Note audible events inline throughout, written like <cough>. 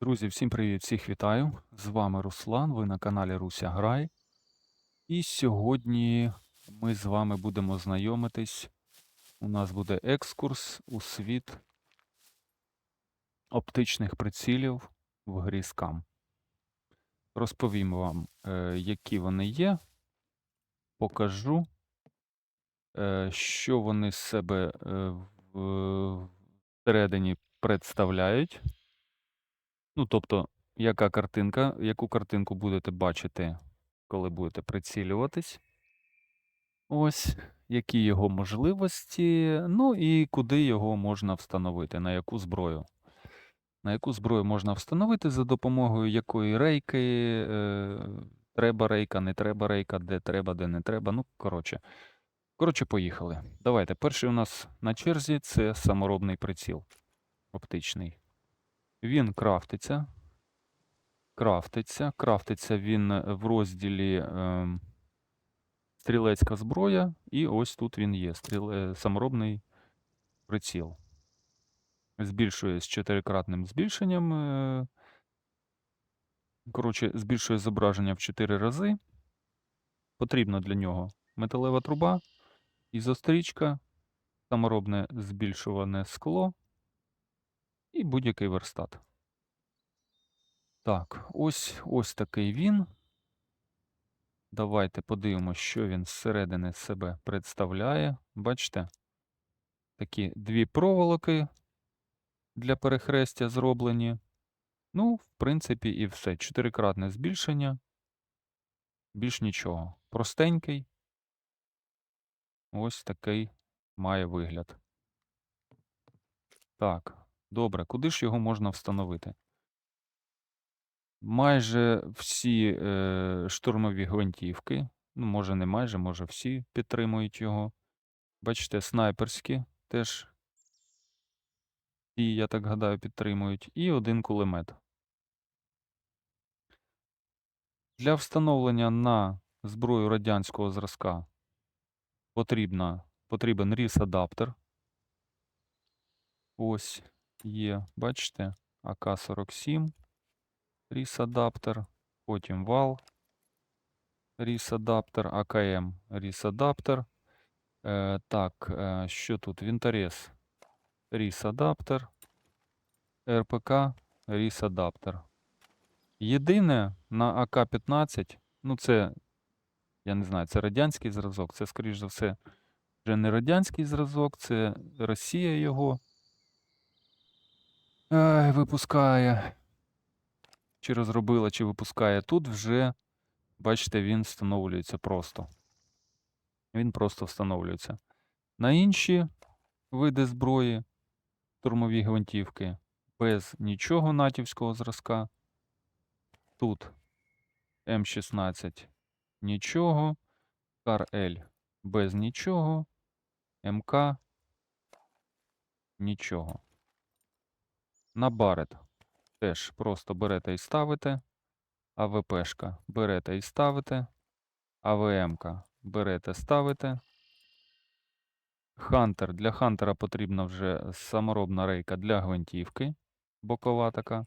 Друзі, всім привіт, всіх вітаю. З вами Руслан, ви на каналі Руся Грай. І сьогодні ми з вами будемо знайомитись. У нас буде екскурс у світ оптичних прицілів в грі Scam. Розповім вам, е, які вони є, покажу, е, що вони з себе е, всередині представляють. Ну, тобто, яка картинка, яку картинку будете бачити, коли будете прицілюватись. Ось, які його можливості, ну і куди його можна встановити, на яку зброю. На яку зброю можна встановити, за допомогою якої рейки, е, треба рейка, не треба рейка, де треба, де не треба. Ну, коротше. Коротше, поїхали. Давайте. Перший у нас на черзі це саморобний приціл оптичний. Він крафтиться. Крафтиться. Крафтиться він е, в розділі ем, стрілецька зброя, і ось тут він є. Стріле... Саморобний приціл. Збільшує з чотирикратним збільшенням. е, Коротше, збільшує зображення в 4 рази. Потрібна для нього металева труба, ізострічка, саморобне збільшуване скло і будь-який верстат. Так, ось ось такий він. Давайте подивимося, що він зсередини себе представляє. Бачите? Такі дві проволоки для перехрестя зроблені. Ну, в принципі, і все. Чотирикратне збільшення. Більш нічого. Простенький. Ось такий має вигляд. Так, добре, куди ж його можна встановити? Майже всі е, штурмові гвинтівки, ну, може не майже, може всі підтримують його. Бачите, снайперські теж, і, я так гадаю, підтримують. І один кулемет. Для встановлення на зброю радянського зразка потрібна, потрібен ріс-адаптер. Ось є, бачите, АК-47, ріс-адаптер, потім вал, ріс-адаптер, АКМ, ріс-адаптер. Е, так, е, що тут? Вінторез, ріс-адаптер, РПК, ріс-адаптер. Єдине на АК-15, ну це, я не знаю, це радянський зразок, це, скоріш за все, вже не радянський зразок, це Росія його е, випускає. Чи розробила, чи випускає. Тут вже, бачите, він встановлюється просто. Він просто встановлюється. На інші види зброї, штурмові гвинтівки, без нічого натівського зразка. Тут М16 нічого, Кар-Л без нічого, МК нічого. На барет теж просто берете і ставите. АВПшка берете і ставите. АВМка берете, ставите. Хантер. Для хантера потрібна вже саморобна рейка для гвинтівки. Бокова така.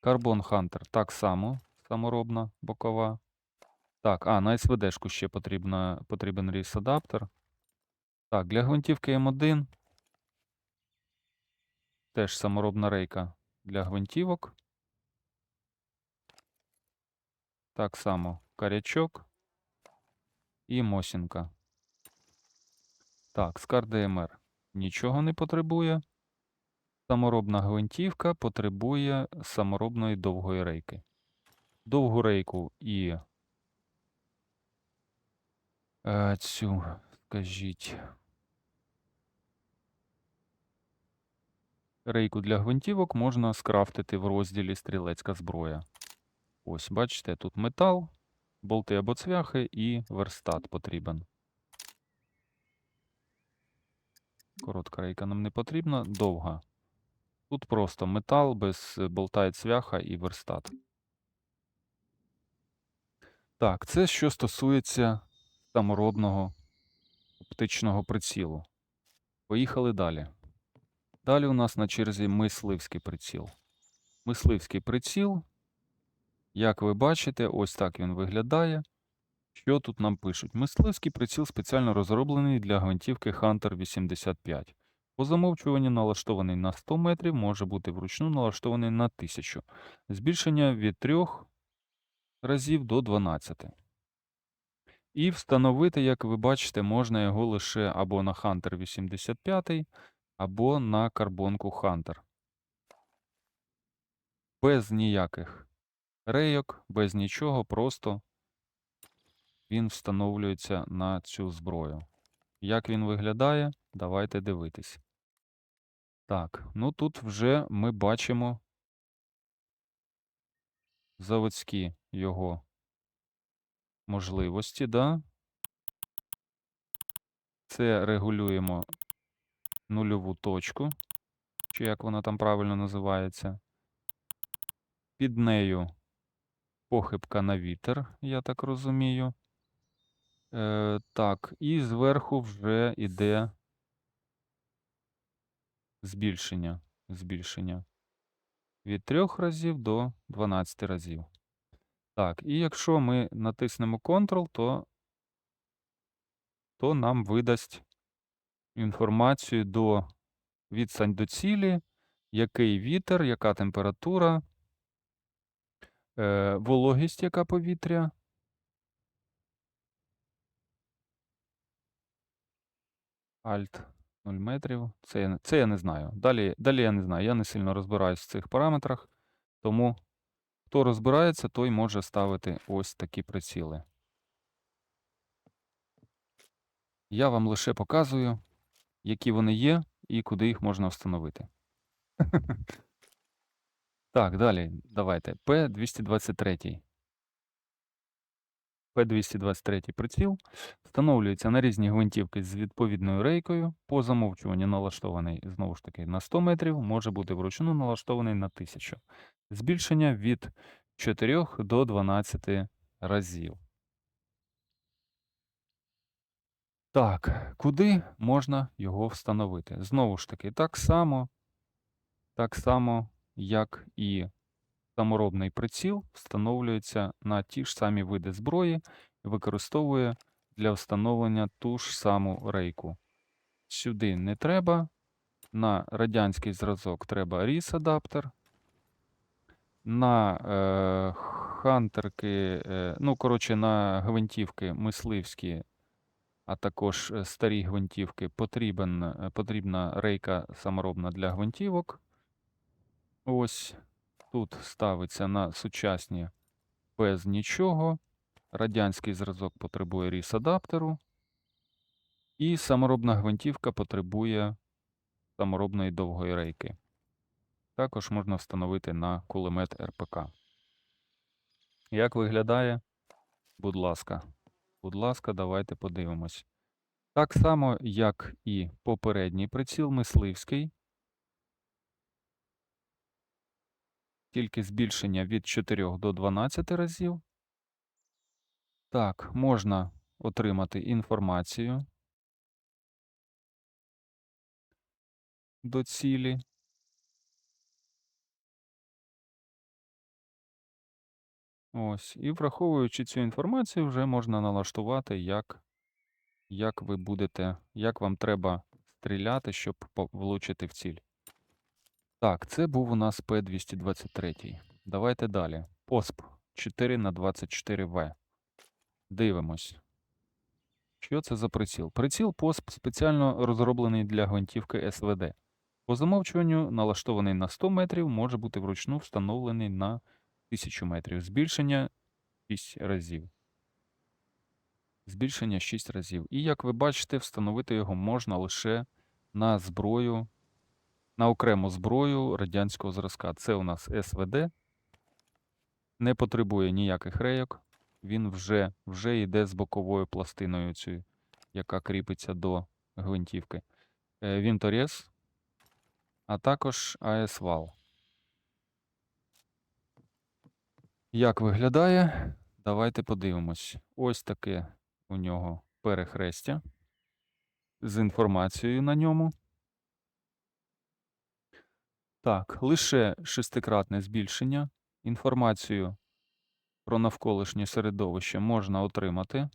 Карбон Хантер так само. Саморобна бокова. Так, а, на СВДшку ще потрібна, потрібен ріс-адаптер. Так, для гвинтівки М1. Теж саморобна рейка для гвинтівок. Так само карячок і Мосінка. Так, Скар ДМР нічого не потребує. Саморобна гвинтівка потребує саморобної довгої рейки. Довгу рейку і е, цю, скажіть, рейку для гвинтівок можна скрафтити в розділі стрілецька зброя. Ось, бачите, тут метал, болти або цвяхи і верстат потрібен. Коротка рейка нам не потрібна, довга. Тут просто метал без е, болта і цвяха і верстат. Так, це що стосується саморобного оптичного прицілу. Поїхали далі. Далі у нас на черзі мисливський приціл. Мисливський приціл. Як ви бачите, ось так він виглядає. Що тут нам пишуть? Мисливський приціл спеціально розроблений для гвинтівки Hunter 85. По замовчуванню налаштований на 100 метрів, може бути вручну налаштований на 1000. Збільшення від 3 разів до 12. І встановити, як ви бачите, можна його лише або на Hunter 85, або на карбонку Hunter. Без ніяких рейок, без нічого, просто він встановлюється на цю зброю. Як він виглядає, давайте дивитись. Так, ну тут вже ми бачимо заводські його можливості, да? Це регулюємо нульову точку, чи як вона там правильно називається. Під нею похибка на вітер, я так розумію. Е, так, і зверху вже йде збільшення. збільшення. Від 3 разів до 12 разів. Так, і якщо ми натиснемо Ctrl, то, то нам видасть інформацію до відстань до цілі, який вітер, яка температура, е, вологість, яка повітря. Альт 0 метрів. Це я, це я не знаю. Далі, далі я не знаю. Я не сильно розбираюсь в цих параметрах. Тому хто розбирається, той може ставити ось такі приціли. Я вам лише показую, які вони є і куди їх можна встановити. <laughs> Так, далі, давайте. P223. P223 приціл встановлюється на різні гвинтівки з відповідною рейкою. По замовчуванню налаштований знову ж таки на 100 метрів, може бути вручну налаштований на 1000. Збільшення від 4 до 12 разів. Так, куди можна його встановити? Знову ж таки, так само, так само, як і саморобний приціл, встановлюється на ті ж самі види зброї і використовує для встановлення ту ж саму рейку. Сюди не треба. На радянський зразок треба ріс-адаптер. На е, хантерки, е, ну, коротше, на гвинтівки мисливські, а також е, старі гвинтівки потрібен, е, потрібна рейка саморобна для гвинтівок. Ось тут ставиться на сучасні без нічого. Радянський зразок потребує ріс-адаптеру. І саморобна гвинтівка потребує саморобної довгої рейки. Також можна встановити на кулемет РПК. Як виглядає? Будь ласка. Будь ласка, давайте подивимось. Так само, як і попередній приціл мисливський. Тільки збільшення від 4 до 12 разів. Так, можна отримати інформацію до цілі. Ось. І враховуючи цю інформацію, вже можна налаштувати, як, як ви будете, як вам треба стріляти, щоб влучити в ціль. Так, це був у нас П-223. Давайте далі. ПОСП 4 на 24В. Дивимось. Що це за приціл? Приціл ПОСП спеціально розроблений для гвинтівки СВД. По замовчуванню налаштований на 100 метрів, може бути вручну встановлений на 1000 метрів. Збільшення 6 разів. Збільшення 6 разів. І як ви бачите, встановити його можна лише на зброю, на окрему зброю радянського зразка. Це у нас СВД. Не потребує ніяких рейок. Він вже, вже йде з боковою пластиною, цю, яка кріпиться до гвинтівки. Е, Вінторез, а також АС-вал. Як виглядає? Давайте подивимось. Ось таке у нього перехрестя з інформацією на ньому. Так, лише шестикратне збільшення. Інформацію про навколишнє середовище можна отримати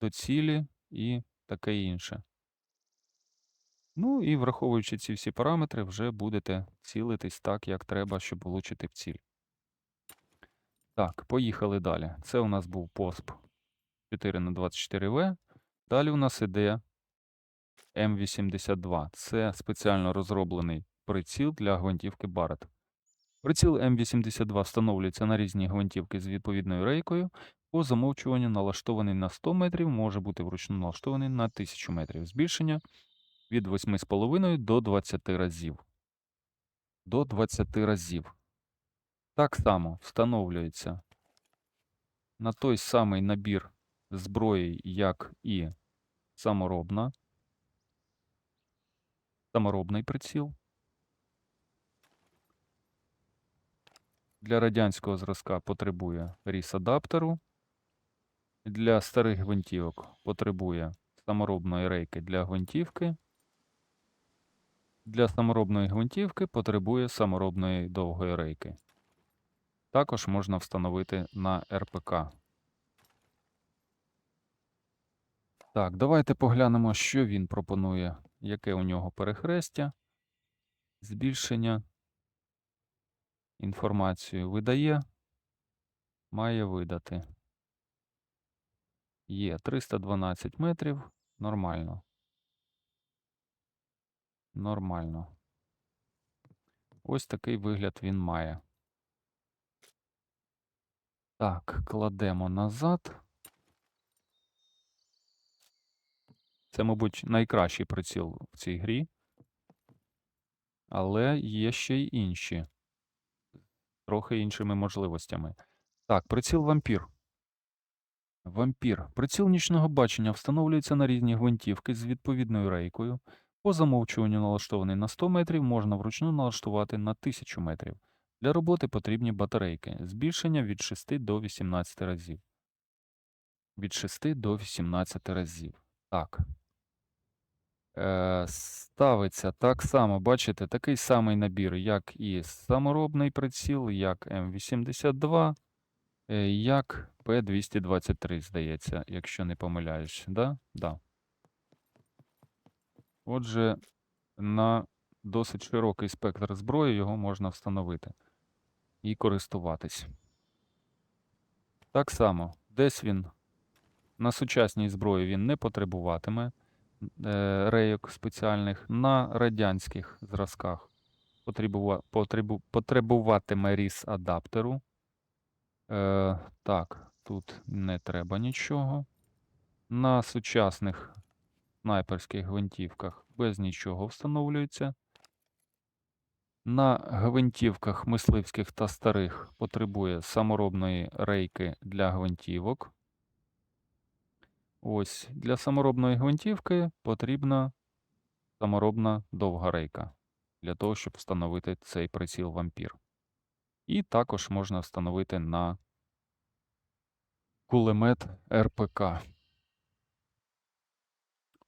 до цілі і таке інше. Ну і враховуючи ці всі параметри, вже будете цілитись так, як треба, щоб влучити в ціль. Так, поїхали далі. Це у нас був посп 4 на 24 в Далі у нас іде М82. Це спеціально розроблений приціл для гвинтівки Барет. Приціл М82 встановлюється на різні гвинтівки з відповідною рейкою. По замовчуванню налаштований на 100 метрів, може бути вручну налаштований на 1000 метрів. Збільшення від 8,5 до 20 разів. До 20 разів. Так само встановлюється на той самий набір зброї, як і саморобна. Саморобний приціл. Для радянського зразка потребує ріс-адаптеру. Для старих гвинтівок потребує саморобної рейки для гвинтівки. Для саморобної гвинтівки потребує саморобної довгої рейки. Також можна встановити на РПК. Так, давайте поглянемо, що він пропонує, яке у нього перехрестя, збільшення, інформацію видає, має видати. Є 312 метрів, нормально. Нормально. Ось такий вигляд він має. Так, кладемо назад. Це, мабуть, найкращий приціл в цій грі. Але є ще й інші. Трохи іншими можливостями. Так, приціл вампір. Вампір. Приціл нічного бачення встановлюється на різні гвинтівки з відповідною рейкою. По замовчуванню налаштований на 100 метрів, можна вручну налаштувати на 1000 метрів. Для роботи потрібні батарейки. Збільшення від 6 до 18 разів. Від 6 до 18 разів. Так. Е, ставиться так само, бачите, такий самий набір, як і саморобний приціл, як М82, е, як П223, здається, якщо не помиляюсь. Да? Да. Отже, на досить широкий спектр зброї його можна встановити і користуватись. Так само, десь він на сучасній зброї він не потребуватиме е, рейок спеціальних, на радянських зразках потребува, потребу, потребуватиме ріс адаптеру. Е, так, тут не треба нічого. На сучасних снайперських гвинтівках без нічого встановлюється. На гвинтівках мисливських та старих потребує саморобної рейки для гвинтівок. Ось для саморобної гвинтівки потрібна саморобна довга рейка для того, щоб встановити цей приціл вампір. І також можна встановити на кулемет РПК.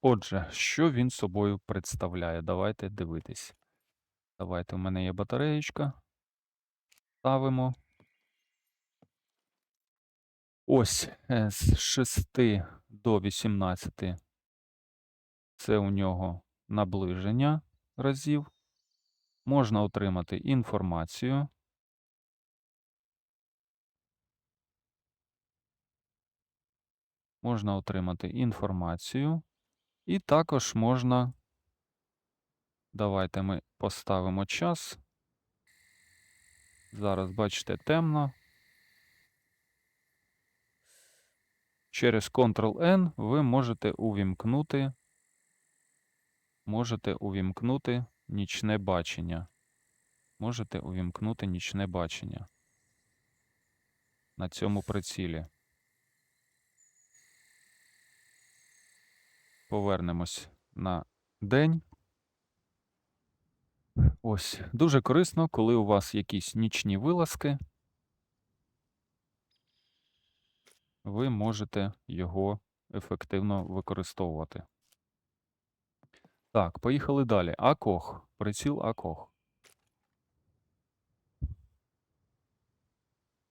Отже, що він собою представляє? Давайте дивитись. Давайте, у мене є батареєчка. Ставимо. Ось е, з 6 до 18 це у нього наближення разів. Можна отримати інформацію. Можна отримати інформацію. І також можна. Давайте ми поставимо час. Зараз, бачите, темно. Через Ctrl-N ви можете увімкнути, можете увімкнути нічне бачення. Можете увімкнути нічне бачення на цьому прицілі. Повернемось на день. Ось, дуже корисно, коли у вас якісь нічні вилазки, ви можете його ефективно використовувати. Так, поїхали далі. Акох, приціл Акох.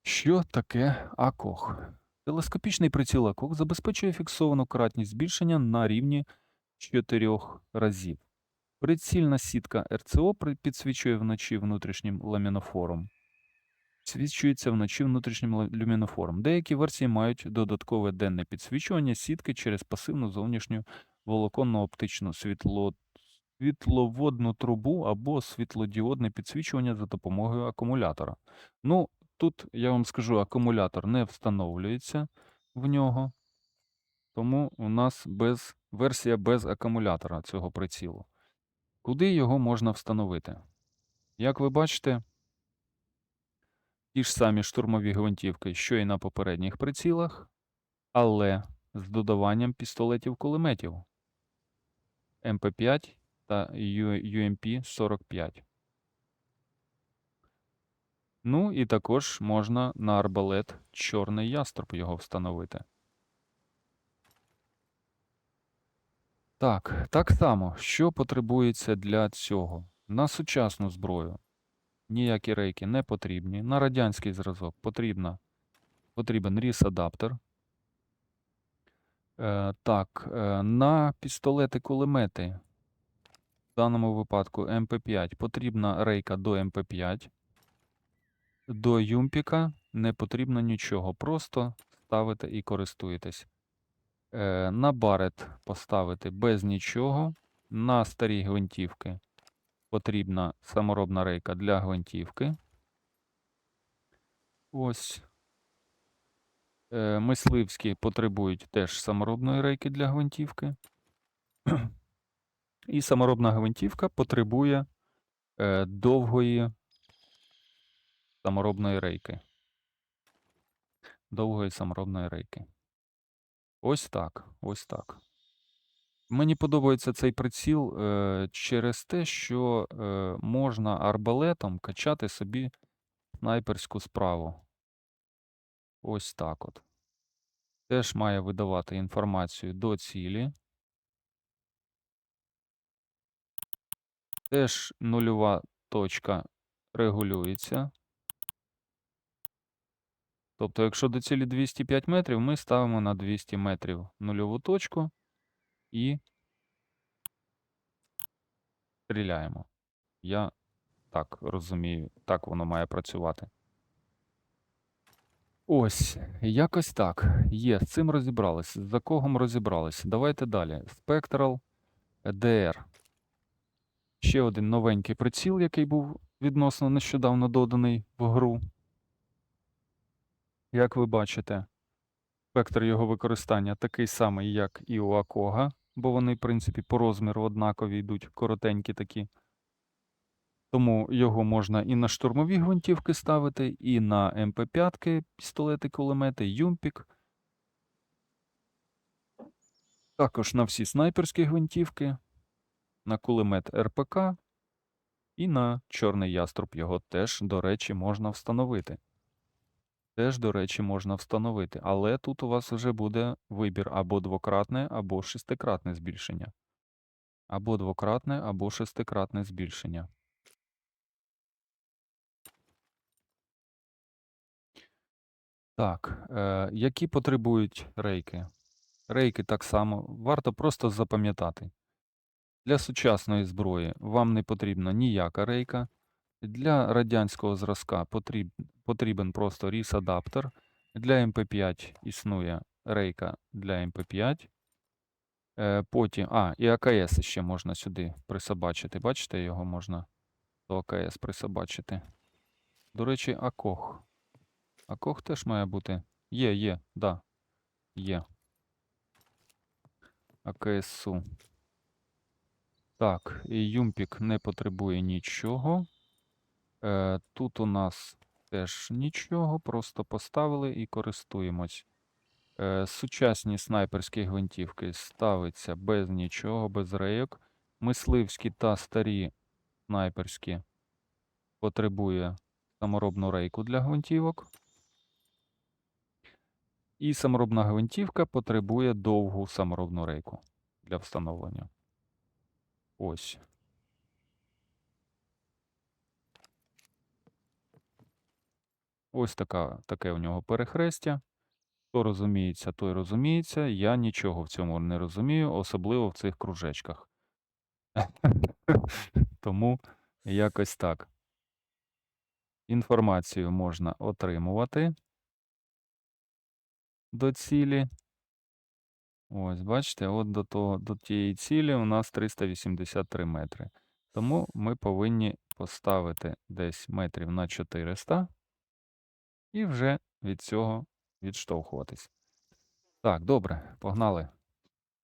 Що таке Акох? Телескопічний приціл Акох забезпечує фіксовану кратність збільшення на рівні 4 разів. Прицільна сітка РЦО підсвічує вночі внутрішнім ламінофором. Підсвічується вночі внутрішнім люмінофором. Деякі версії мають додаткове денне підсвічування сітки через пасивну зовнішню волоконну оптичну світло... світловодну трубу або світлодіодне підсвічування за допомогою акумулятора. Ну, тут я вам скажу, акумулятор не встановлюється в нього, тому у нас без версія без акумулятора цього прицілу. Куди його можна встановити? Як ви бачите, ті ж самі штурмові гвинтівки, що і на попередніх прицілах, але з додаванням пістолетів-кулеметів МП5 та UMP-45. Ну і також можна на арбалет Чорний яструб його встановити. Так, так само, що потребується для цього? На сучасну зброю ніякі рейки не потрібні. На радянський зразок потрібна, потрібен ріс-адаптер. Е, так, е, на пістолети-кулемети, в даному випадку МП5, потрібна рейка до МП5. До юмпіка не потрібно нічого, просто ставите і користуєтесь. Е, на барет поставити без нічого. На старі гвинтівки потрібна саморобна рейка для гвинтівки. Ось. Е, мисливські потребують теж саморобної рейки для гвинтівки. <clears throat> І саморобна гвинтівка потребує е, довгої саморобної рейки. Довгої саморобної рейки. Ось так. Ось так. Мені подобається цей приціл е, через те, що е, можна арбалетом качати собі снайперську справу. Ось так от. Теж має видавати інформацію до цілі. Теж нульова точка регулюється. Тобто, якщо до цілі 205 метрів, ми ставимо на 200 метрів нульову точку і стріляємо. Я так розумію, так воно має працювати. Ось, якось так. Є, з цим розібрались. За когом розібрались. Давайте далі. Spectral DR. Ще один новенький приціл, який був відносно нещодавно доданий в гру. Як ви бачите, спектр його використання такий самий, як і у Акога, бо вони, в принципі, по розміру однакові йдуть, коротенькі такі. Тому його можна і на штурмові гвинтівки ставити, і на МП5, пістолети, кулемети, юмпік. Також на всі снайперські гвинтівки, на кулемет РПК і на чорний яструб його теж, до речі, можна встановити. Теж, до речі, можна встановити. Але тут у вас вже буде вибір або двократне, або шестикратне збільшення. Або двократне, або шестикратне збільшення. Так, е, які потребують рейки? Рейки так само варто просто запам'ятати. Для сучасної зброї вам не потрібна ніяка рейка. Для радянського зразка потріб, потрібен просто ріс-адаптер. Для МП5 існує рейка для МП5. Е, потім, а, і АКС ще можна сюди присобачити. Бачите, його можна до АКС присобачити. До речі, АКОГ. АКОГ теж має бути. Є, є, да. Є. АКСУ. Так, і Юмпік не потребує нічого. Е, тут у нас теж нічого, просто поставили і користуємось. Е, сучасні снайперські гвинтівки ставиться без нічого, без рейок. Мисливські та старі снайперські потребує саморобну рейку для гвинтівок. І саморобна гвинтівка потребує довгу саморобну рейку для встановлення. Ось. Ось така, таке у нього перехрестя. Хто розуміється, той розуміється. Я нічого в цьому не розумію, особливо в цих кружечках. <laughs> Тому якось так. Інформацію можна отримувати до цілі. Ось, бачите, от до, того, до тієї цілі у нас 383 метри. Тому ми повинні поставити десь метрів на 400 і вже від цього відштовхуватись. Так, добре, погнали.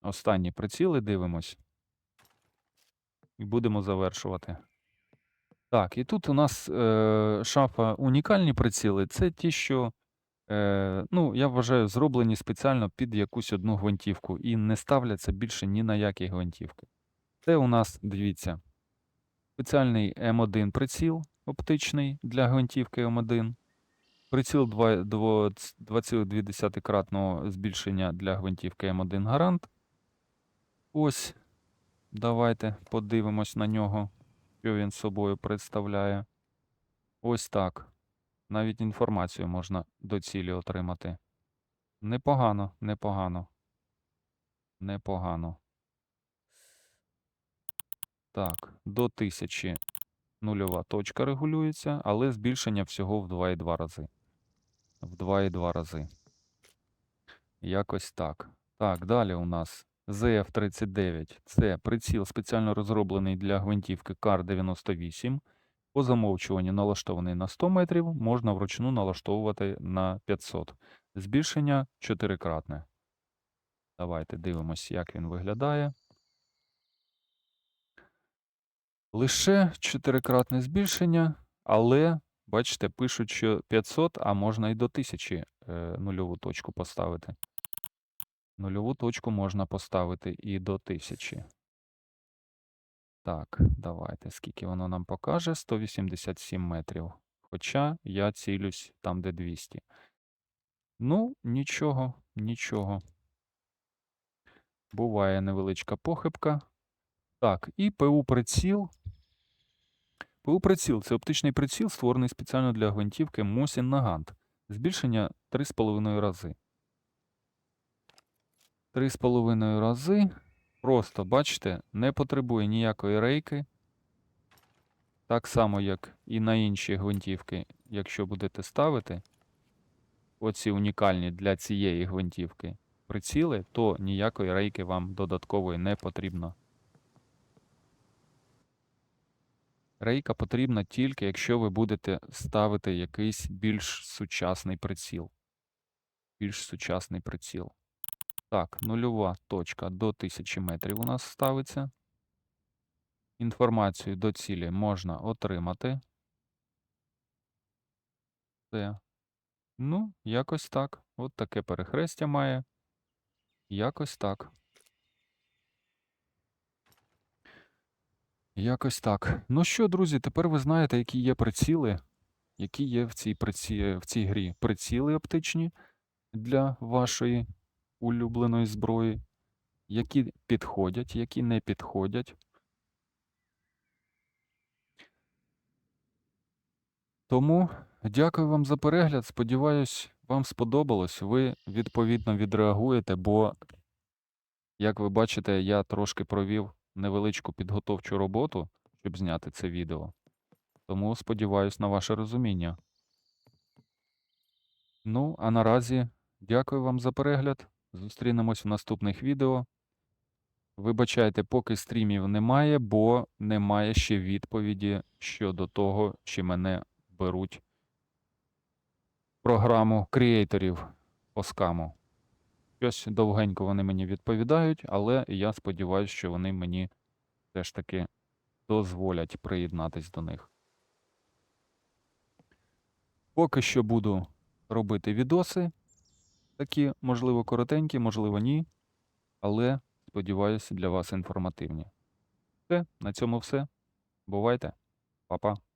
Останні приціли дивимось. І будемо завершувати. Так, і тут у нас е, шафа унікальні приціли. Це ті, що, е, ну, я вважаю, зроблені спеціально під якусь одну гвинтівку і не ставляться більше ні на які гвинтівки. Це у нас, дивіться, спеціальний М1 приціл оптичний для гвинтівки М1. Приціл 2,2-кратного збільшення для гвинтівки М1 Гарант. Ось, давайте подивимось на нього, що він собою представляє. Ось так. Навіть інформацію можна до цілі отримати. Непогано, непогано. Непогано. Так, до 1000 нульова точка регулюється, але збільшення всього в 2,2 рази. В 2,2 рази. Якось так. Так, далі у нас ZF-39. Це приціл спеціально розроблений для гвинтівки КАР-98. По замовчуванню налаштований на 100 метрів, можна вручну налаштовувати на 500. Збільшення 4-кратне. Давайте дивимось, як він виглядає. Лише 4-кратне збільшення, але, бачите, пишуть, що 500, а можна і до 1000 е, нульову точку поставити. Нульову точку можна поставити і до 1000. Так, давайте. Скільки воно нам покаже? 187 метрів. Хоча я цілюсь там, де 200. Ну, нічого, нічого. Буває невеличка похибка. Так, і ПУ-приціл. ПУ-приціл це оптичний приціл, створений спеціально для гвинтівки Mosin Nagant. Збільшення 3,5 рази. 3,5 рази. Просто, бачите, не потребує ніякої рейки. Так само, як і на інші гвинтівки, якщо будете ставити оці унікальні для цієї гвинтівки приціли, то ніякої рейки вам додаткової не потрібно. Рейка потрібна тільки, якщо ви будете ставити якийсь більш сучасний приціл. Більш сучасний приціл. Так, нульова точка до 1000 метрів у нас ставиться. Інформацію до цілі можна отримати. Все. Ну, якось так. От таке перехрестя має. Якось так. Якось так. Ну що, друзі, тепер ви знаєте, які є приціли, які є в цій, приці... в цій грі приціли оптичні для вашої улюбленої зброї, які підходять, які не підходять. Тому дякую вам за перегляд. Сподіваюсь, вам сподобалось. Ви відповідно відреагуєте, бо, як ви бачите, я трошки провів невеличку підготовчу роботу, щоб зняти це відео. Тому сподіваюсь на ваше розуміння. Ну, а наразі дякую вам за перегляд. Зустрінемось в наступних відео. Вибачайте, поки стрімів немає, бо немає ще відповіді щодо того, чи мене беруть програму креаторів по скаму. Щось довгенько вони мені відповідають, але я сподіваюся, що вони мені все ж таки дозволять приєднатись до них. Поки що буду робити відоси. Такі, можливо, коротенькі, можливо, ні. Але, сподіваюся, для вас інформативні. Все, на цьому все. Бувайте, Па-па.